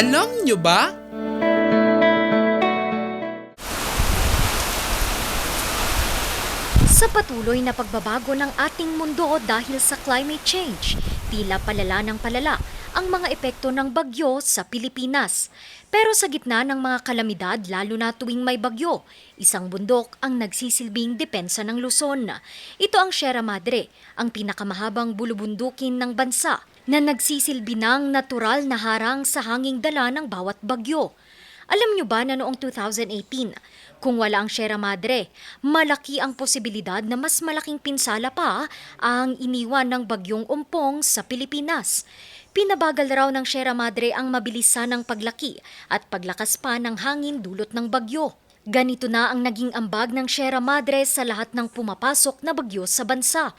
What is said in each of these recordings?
Alam nyo ba? Sa patuloy na pagbabago ng ating mundo dahil sa climate change, tila palala ng palala ang mga epekto ng bagyo sa Pilipinas. Pero sa gitna ng mga kalamidad, lalo na tuwing may bagyo, isang bundok ang nagsisilbing depensa ng Luzon. Ito ang Sierra Madre, ang pinakamahabang bulubundukin ng bansa na nagsisilbi ng natural na harang sa hanging dala ng bawat bagyo. Alam nyo ba na noong 2018, kung wala ang Sierra Madre, malaki ang posibilidad na mas malaking pinsala pa ang iniwan ng bagyong umpong sa Pilipinas. Pinabagal raw ng Sierra Madre ang mabilisan ng paglaki at paglakas pa ng hangin dulot ng bagyo. Ganito na ang naging ambag ng Sierra Madre sa lahat ng pumapasok na bagyo sa bansa.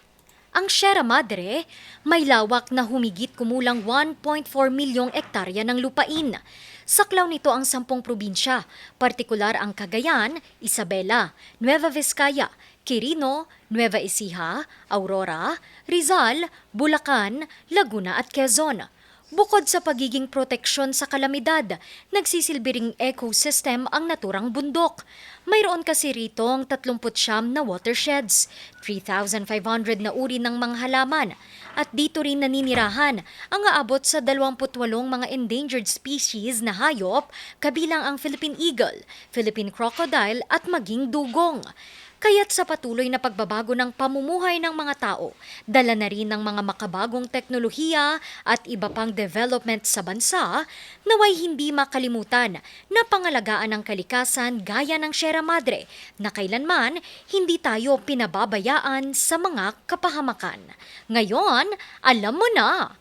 Ang Sierra Madre may lawak na humigit kumulang 1.4 milyong ektarya ng lupain. Saklaw nito ang sampung probinsya, partikular ang Cagayan, Isabela, Nueva Vizcaya, Quirino, Nueva Ecija, Aurora, Rizal, Bulacan, Laguna at Quezon. Bukod sa pagiging proteksyon sa kalamidad, nagsisilbi ecosystem ang naturang bundok. Mayroon kasi rito ang 39 na watersheds, 3,500 na uri ng mga halaman, at dito rin naninirahan ang aabot sa 28 mga endangered species na hayop, kabilang ang Philippine eagle, Philippine crocodile at maging dugong. Kaya't sa patuloy na pagbabago ng pamumuhay ng mga tao, dala na rin ng mga makabagong teknolohiya at iba pang development sa bansa, naway hindi makalimutan na pangalagaan ang kalikasan gaya ng Sierra Madre na kailanman hindi tayo pinababayaan sa mga kapahamakan. Ngayon, alam mo na!